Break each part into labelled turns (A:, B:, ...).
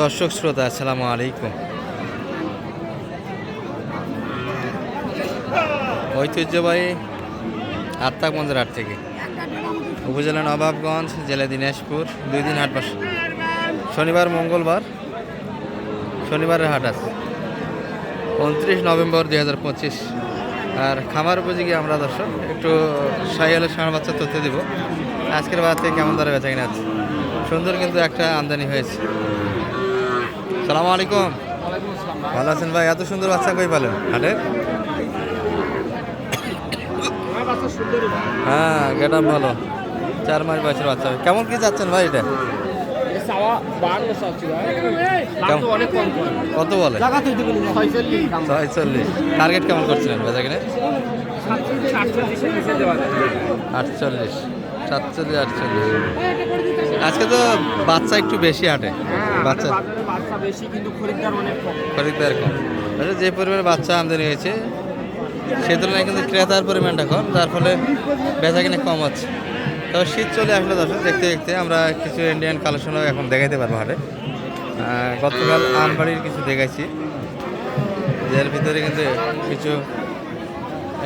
A: দর্শক শ্রোতা, আসসালামু আলাইকুম। ঐতিহ্যবাহী আত্মাক মন্দির হাট থেকে। উপজেলা নবাবগঞ্জ, জেলা দিনাজপুর, দুই দিন হাট শনিবার, মঙ্গলবার, শনিবারের হাট আছে। উনত্রিশ নভেম্বর দুই হাজার পঁচিশ। আর খামার উপযোগী আমরা দর্শক, একটু সাইয়ালের ষাঁড় বাচ্চা তথ্য দিব। আজকের থেকে কেমন দরে বেচা কিনা আছে সুন্দর কিন্তু একটা আমদানি হয়েছে। সালামু আলাইকুম। ভালো আছেন ভাই? এত সুন্দর বাচ্চা কই পেলেন? হাটে? হ্যাঁ গেট ভালো। চার মাস বয়সের বাচ্চা। কেমন কি যাচ্ছেন ভাই এটা? কত বলে? ছয়চল্লিশ টার্গেট কেমন করছিলেন কিনে আটচল্লিশ। সাতচল্লিশ আটচল্লিশ। আজকে তো বাচ্চা একটু বেশি হাঁটে। বাচ্চা
B: বাচ্চা বেশি, কিন্তু খরিদ্দার অনেক কম।
A: খরিদ্দার কম। আসলে যে পরিমাণে বাচ্চা আমদানি হয়েছে, সে তুলনায় কিন্তু ক্রেতার পরিমাণটা কম, তার ফলে বেচা কিনে কম হচ্ছে। তবে শীত চলে আসলে দর্শক, দেখতে দেখতে আমরা কিছু ইন্ডিয়ান কালেকশনও এখন দেখাইতে পারব হাটে। গতকাল আমবাড়ির কিছু দেখাইছি এর ভিতরে কিন্তু কিছু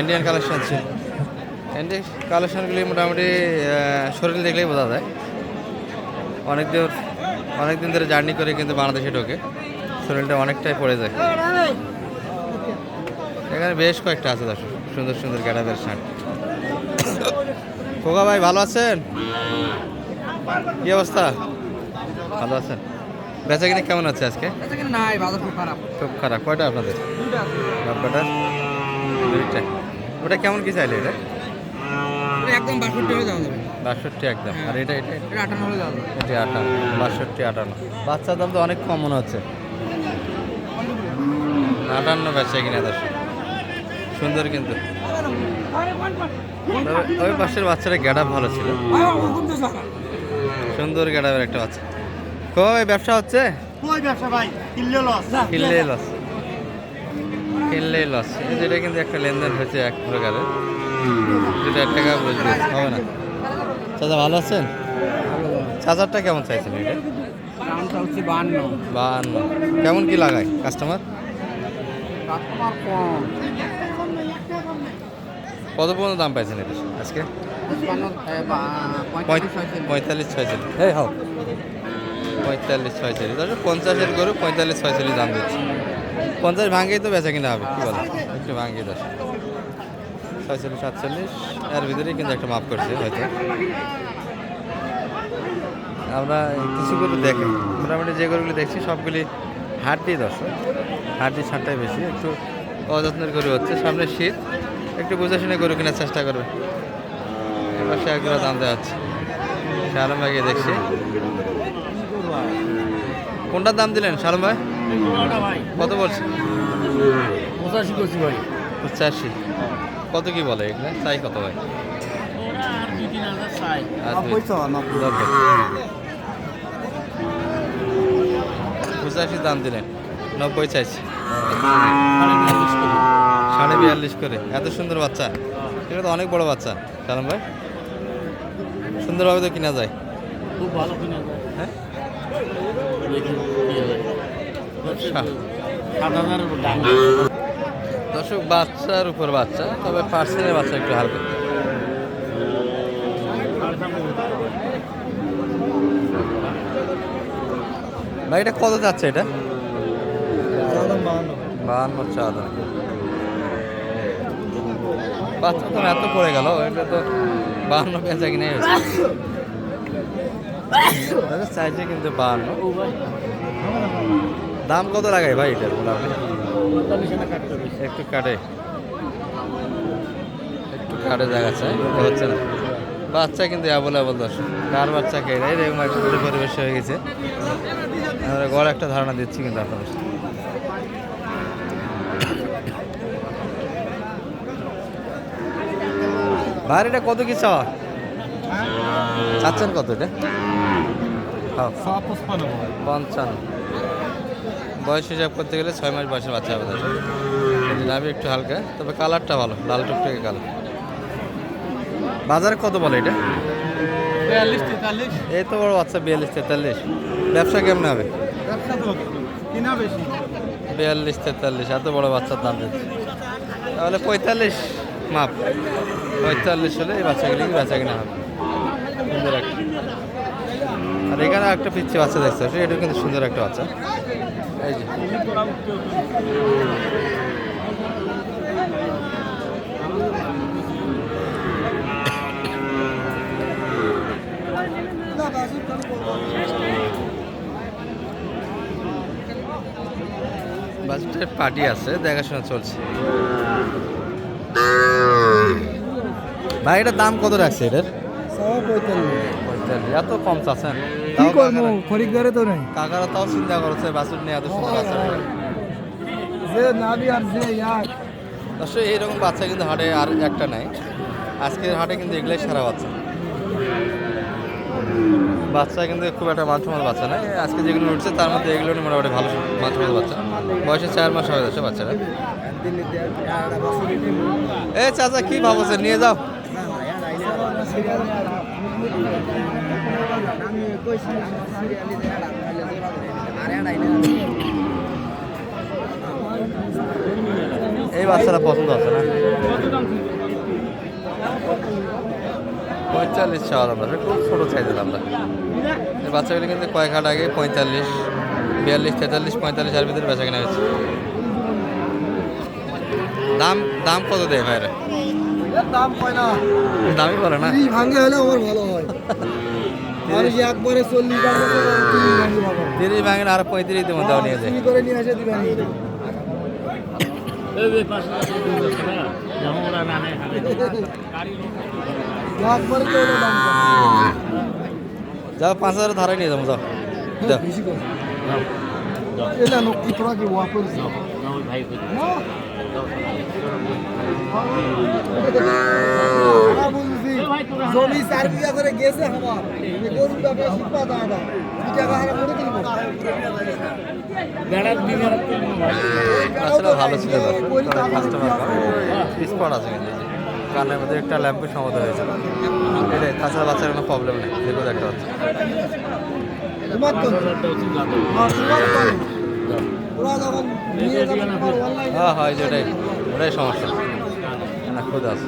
A: ইন্ডিয়ান কালেকশন ছিল ইন্ডিয়ান কালেকশনগুলি মোটামুটি শরীর দেখলেই বোঝা যায়। অনেক দিন অনেক দিন ধরে জার্নি করে কিন্তু বাংলাদেশে ঢোকে। শরীরটা অনেকটাই পড়ে যায়। এখানে বেশ কয়েকটা আছে দর্শক। সুন্দর সুন্দর গ্যাডাবের শার্ট। খোকা ভাই ভালো আছেন? কি অবস্থা? ভালো আছেন? বেচা কিনে কেমন আছে আজকে?
B: খুব খারাপ।
A: কয়টা আপনাদের? দুইটা। ওটা কেমন কি চাইলে এটা?
B: একদম বাষট্টি হয়ে যাওয়া যাবে।
A: বাষট্টি একদম। আর এটা এটা
B: এটা আটান্ন হয়ে যাওয়া যাবে।
A: এটি আটান্ন বাষট্টি আটান্ন। বাচ্চার দাম তো অনেক কম মনে হচ্ছে। আটান্ন বেচা কিনা দর্শক সুন্দর কিন্তু। ওই পাশের বাচ্চাটা গ্যাডাপ ভালো ছিল। সুন্দর গ্যাডাপের একটা বাচ্চা। কবে ব্যবসা হচ্ছে?
B: ওই ব্যবসা ভাই? কিনলে লস।
A: কিনলে লস। যেটা কিন্তু একটা লেনদেন হয়েছে এক প্রকারের। এক টাকা বুঝবে হবে না। চাচা ভালো আছেন? চাচারটা কেমন চাইছেন এটা?
B: দামটা হচ্ছে
A: বাহান্ন কেমন কি লাগায় কাস্টমার
B: কাস্টমার কম।
A: কত পর্যন্ত দাম পাইছেন এটা আজকে? পঁয়তাল্লিশ ছয়চল্লিশ। এই হোক পঁয়তাল্লিশ ছয়চল্লিশ। ধরো পঞ্চাশের করে পঁয়তাল্লিশ ছয়চল্লিশ দাম দিচ্ছে। পঞ্চাশ ভাঙ্গেই তো বেচা কিনা হবে কী বলো? একটু ভাঙ্গিয়ে দশ ছয়চল্লিশ সাতচল্লিশ। এর ভিতরেই কিন্তু একটা মাপ করছে হয়তো। আমরা কিছু গরু দেখি। মোটামুটি যে গরুগুলি দেখছি সবগুলি হাড্ডি দর্শক। হাড্ডি ছাড়টাই বেশি। একটু অযত্নের গরু হচ্ছে। সামনে শীত। একটু বুঝে শুনে গরু কেনার চেষ্টা করবে। এবার সে একগুলো দাম দেওয়া হচ্ছে শালম ভাইকে দেখছি। কোনটার দাম দিলেন শালম ভাই। কত বলছে?
B: পঁচাশি করছি ভাই।
A: পঁচাশি। কত কি বলে এগুলো? চাই কত ভাই?
B: হাজার।
A: পঁচাশি দাম দিলেন নব্বই চাইছি। সাড়ে বিয়াল্লিশ করে। এত সুন্দর বাচ্চা। এটা তো অনেক বড় বাচ্চা শালম ভাই। সুন্দরভাবে তো কিনা যায়।
B: খুব ভালো কিনা যায়।
A: হ্যাঁ?
B: সাত হাজারের দাম।
A: দর্শক, বাচ্চার উপর বাচ্চা, তবে পার্সেলের বাচ্চা একটু হালকা। ভাই, এটা কত যাচ্ছে এটা? বাহান্ন চা বাচ্চা তো এত পড়ে গেল, এটা তো বাহান্ন পেঁচা কিনে চাইছে কিন্তু বাহান্ন। দাম কত লাগাই ভাই এটার মোটামুটি একটু কাটে। একটু কাটে চাই হচ্ছে না। বাচ্চা কিন্তু অ্যাভেলেবল দর্শক। কার বাচ্চা কে এই এরকম একটা পরিবেশ হয়ে গেছে। আমরা গড় একটা ধারণা দিচ্ছি কিন্তু আপনাদের ভাই এটা কত কি চাওয়া? চাচ্ছেন কত এটা? হ্যাঁ। পঞ্চান্ন। বয়স হিসাব করতে গেলে ছয় মাস বয়সের বাচ্চা হবে নাভি একটু হালকা তবে কালারটা ভালো লাল টুকটুকে কালার বাজারে কত বলে এটা? এই তো বড় বাচ্চা বিয়াল্লিশ তেতাল্লিশ। ব্যবসা কেমন হবে? বিয়াল্লিশ তেতাল্লিশ এত বড় বাচ্চার দাম দিচ্ছে তাহলে পঁয়তাল্লিশ মাপ। পঁয়তাল্লিশ হলে এই বাচ্চাগুলি বেচা কিনা হবে। সুন্দর একটা। আর এখানে একটা পিচ্ছি বাচ্চা দেখতে পাচ্ছি এটা কিন্তু সুন্দর একটা বাচ্চা। এই যে। বাজেটের পার্টি আছে দেখাশোনা চলছে। ভাই এটার দাম কত রাখছে এটার? পঁয়তাল্লিশ এত কম চাচ্ছেন।
C: কি করব? খরিদ্দারে তো নেই।
A: কাকারা তাও চিন্তা করছে বাছুর নিয়ে এত সুন্দর রাখে।
C: যে নাবি আর যে ইয়ার।
A: দর্শক এইরকম বাচ্চা কিন্তু হাটে আর একটা নাই। আজকের হাটে কিন্তু এগুলাই সারা বাচ্চা। বাচ্চা কিন্তু খুব একটা মানসম্মত বাচ্চা নয় আজকে যেগুলো উঠছে তার মধ্যে এগুলো মোটামুটি ভালো মানসম্মত বাচ্চা। বয়সে চার মাস হয়ে যাচ্ছে বাচ্চারা এ চাচা কি ভাবছে নিয়ে যাও। এই বাচ্চারা পছন্দ আছে না? পঁয়তাল্লিশ চাওয়া দাম আছে খুব ছোটো সাইজের আমরা। এই বাচ্চাগুলি কিন্তু কয়েক হাট আগে পঁয়তাল্লিশ বিয়াল্লিশ তেতাল্লিশ পঁয়তাল্লিশ আর ভিতরে বেচা কেনা হয়েছে। দাম দাম কত দেয় ভাইরা?
C: দাম কয় না?
A: দামই বলে না।
C: ভাঙে হলে আমার ভালো হয়। একবারে চল্লিশ তিরিশ
A: ভাঙেন আর পঁয়ত্রিশ দেবো দাও নিয়ে যায়
C: করে নিয়ে এসে দিবেন।
A: যাও পাঁচ হাজার ধারে নিয়ে যাব যাও। যাও।
C: এটা নক্কি তোরা কি
B: ভাই
C: জমি চার বিঘা করে গেছে আমার এই গরুর ব্যাপারে শিখবা করে
A: ভালো ছিল স্পট আছে কিন্তু কানের মধ্যে একটা ল্যাম্পের সমতা হয়েছিল এটাই তাছাড়া বাচ্চার কোনো প্রবলেম নেই। দেখো একটা বাচ্চা।
C: হ্যাঁ,
A: হ্যাঁ হয় যেটাই ওটাই। সমস্যা। না খুদ আছে।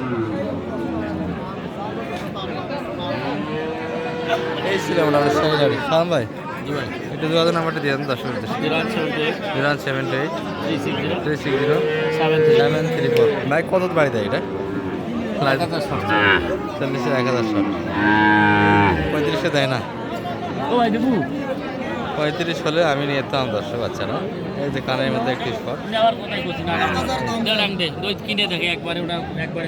A: এই ছিল আমাদের সেমিনারি সালাম ভাই একটু যোগাযোগ নাম্বারটা দিয়ে দেন দর্শক
B: zero one seven
A: two eight
B: three six zero seven three
A: four ভাই কত বাড়ি দেয় এটা?
B: হাজার
A: এক হাজার ষাট। পঁয়ত্রিশে দেয় না? পঁয়ত্রিশ হলে আমি নিয়ে যেতাম দর্শক বাচ্চারা এই যে কানের মধ্যে একটি স্পট
B: না কিনে দেখে একবারে ওটা একবারে